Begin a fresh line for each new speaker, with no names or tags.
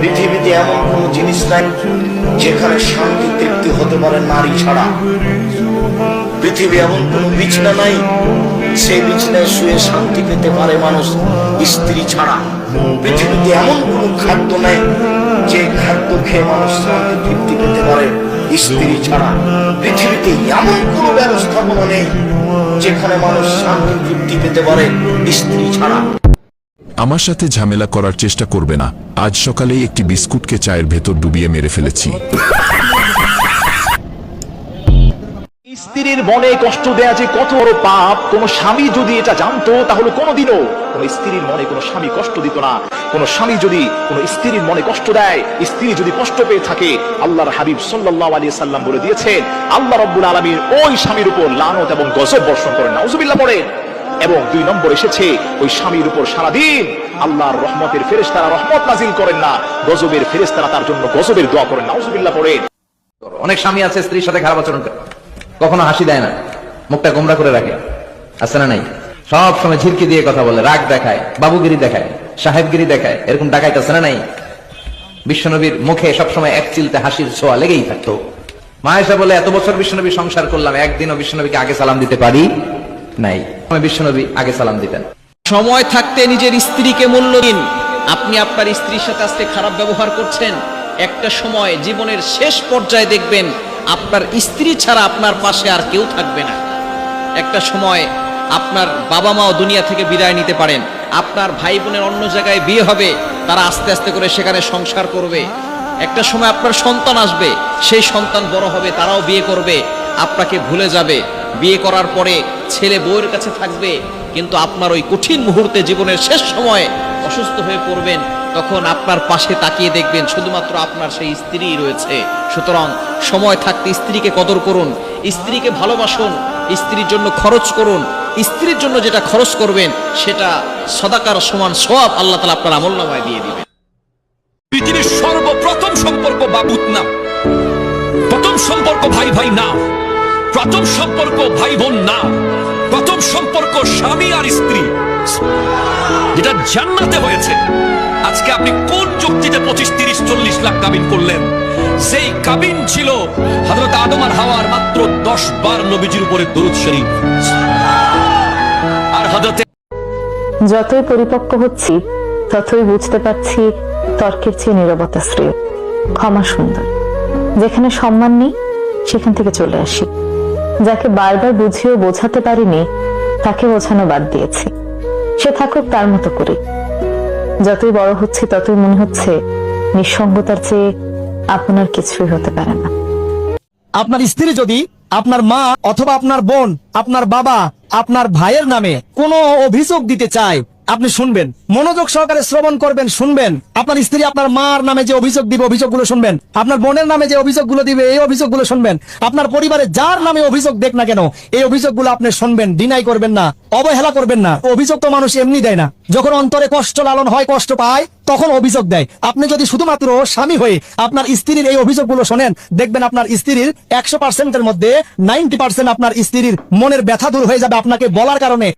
পৃথিবীতে এমন কোন জিনিস নাই যেখানে শান্তি তৃপ্তি হতে পারে নারী ছাড়া। পৃথিবী এমন কোন বিছনা নাই সেই বিছনায় শুয়ে শান্তি পেতে পারে মানুষ স্ত্রী ছাড়া। পৃথিবীতে এমন কোন খাদ্য নাই যে খাদ্য খেয়ে মানুষ শান্তি তৃপ্তি পেতে পারে স্ত্রী ছাড়া। পৃথিবীতে এমন কোন ব্যবস্থাপনা নেই যেখানে মানুষ শান্তি তৃপ্তি পেতে পারে স্ত্রী ছাড়া।
আমার সাথে ঝামেলা করার চেষ্টা করবে না। আজ সকালেই একটি বিস্কুটকে চায়ের ভেতর ডুবিয়ে মেরে ফেলেছি।
স্ত্রীর মনে কষ্ট দেয়া যে কত বড় পাপ, কোন স্বামী যদি এটা জানতো, তাহলে কোনোদিনও কোন স্ত্রীর মনে কোন স্বামী কষ্ট দিত না। কোন স্বামী যদি কোন স্ত্রীর মনে কষ্ট দেয়, স্ত্রী যদি কষ্ট পেয়ে থাকে, আল্লাহর হাবিব সাল্লাল্লাহু আলাইহি সাল্লাম বলে দিয়েছেন, আল্লাহ রাব্বুল আলামিন ওই স্বামীর উপর লানত এবং গজব বর্ষণ করেন। নাউজুবিল্লাহ পড়েন। এবং দুই নম্বর এসেছে, ওই স্বামীর উপর সারাদিন আল্লাহর রহমতের ফেরেশতারা রহমত নাজিল করেন না, গজবের ফেরেশতারা তার জন্য গজবের দোয়া করেন, নাউজুবিল্লাহ পড়েন
অনেক স্বামী আছে স্ত্রীর সাথে খারাপ আচরণ করে, কখনো হাসি দেয় না, মুখটা গোমরা করে রাখে, আছে না নাই? সব সময় ঝিরকি দিয়ে কথা বলে, রাগ দেখায়, বাবুগিরি দেখায়, সাহেবগিরি দেখায়, এরকম ডাকাইতে আছে না নাই? বিশ্বনবীর মুখে সবসময় এক চিলতে হাসির ছোঁয়া লেগেই থাকতো। মায়েশা বলে, এত বছর বিশ্বনবী সংসার করলাম, একদিনও বিশ্বনবীকে আগে সালাম দিতে পারি নাই। বিশ্বনবী আগে সালাম দিতেন।
সময় থাকতে নিজের স্ত্রীকে মূল্য দিন। আপনি আপনার স্ত্রীর সাথে আজকে খারাপ ব্যবহার করছেন। একটা সময় জীবনের শেষ পর্যায়ে দেখবেন, আপনার স্ত্রী ছাড়া আপনার পাশে আর কেউ থাকবে না। একটা সময় আপনার বাবা মাও দুনিয়া থেকে বিদায় নিতে পারেন। আপনার ভাই বোনের অন্য জায়গায় বিয়ে হবে, তারা আস্তে আস্তে করে সেখানে সংসার করবে। একটা সময় আপনার সন্তান আসবে, সেই সন্তান বড় হবে, তারাও বিয়ে করবে, আপনাকে ভুলে যাবে। বিয়ে করার পরে ছেলে বউয়ের কাছে থাকবে, কিন্তু আপনার ওই কঠিন মুহূর্তে জীবনের শেষ সময় অসুস্থ হয়ে পড়বেন, তখন আপনার পাশে তাকিয়ে দেখবেন শুধুমাত্র আপনার সেই স্ত্রী রয়েছে। সুতরাং সময় থাকতে স্ত্রীকে কদর করুন, স্ত্রীকে ভালোবাসুন, স্ত্রীর জন্য খরচ করুন, স্ত্রীর জন্য যেটা খরচ করবেন, সেটা সদাকার সমান সব আল্লাহ তালা আপনার আমল নামায় দিয়ে দিবেন।
পৃথিবীর সর্বপ্রথম সম্পর্ক বাবুত না প্রথম সম্পর্ক ভাই ভাই না প্রথম সম্পর্ক ভাই বোন না। প্রথম সম্পর্ক স্বামী আর স্ত্রী। যেটা জান্নাতে হয়েছে। আজকে আপনি কোন যুক্তিতে পঁচিশ, তিরিশ, চল্লিশ লাখ কাবিন করলেন? সেই কাবিন ছিল হযরত আদম আর হাওয়ার মাত্র দশ বার নবীজির উপরে দরুদ শরীফ। আর হযরত
যতই পরিপক্ক হচ্ছি, ততই বুঝতে পারছি তর্কের চেয়ে নিরবতা শ্রেয়। ক্ষমা সুন্দর। যেখানে সম্মান নেই, সেখান থেকে চলে আসি। যাকে বারবার বুঝিয়েও বোঝাতে পারিনি, তাকে বোঝানো বাদ দিয়েছি। সে থাকুক তার মতো করে। যতই বড় হচ্ছে, ততই মনে হচ্ছে নিঃসঙ্গতার চেয়ে আপনার কিছুই হতে পারে না।
আপনার স্ত্রী যদি আপনার মা অথবা আপনার বোন, আপনার বাবা, আপনার ভাইয়ের নামে কোনো অভিযোগ দিতে চায় আপনি শুনবেন। মনোযোগ সহকারে শ্রবণ করবেন, শুনবেন। আপনার স্ত্রী আপনার মার নামে যে অভিযোগ দিবে, অভিযোগগুলো শুনবেন। আপনার বোনের নামে যে অভিযোগগুলো দিবে, এই অভিযোগগুলো শুনবেন। আপনার পরিবারে যার নামে অভিযোগ দেখ না কেন, এই অভিযোগগুলো আপনি শুনবেন ডিনাই করবেন না, অবহেলা করবেন না। অভিযোগ তো মানুষ এমনি দেয় না। যখন অন্তরে কষ্ট লালন হয়, কষ্ট পায়, তখন অভিযোগ দেয়। আপনি যদি শুধুমাত্র স্বামী হয়ে আপনার স্ত্রীর এই অভিযোগগুলো শোনেন, দেখবেন আপনার স্ত্রীর একশো পার্সেন্টের মধ্যে নাইনটি পার্সেন্ট আপনার স্ত্রীর মনের ব্যথা দূর হয়ে যাবে আপনাকে বলার কারণে।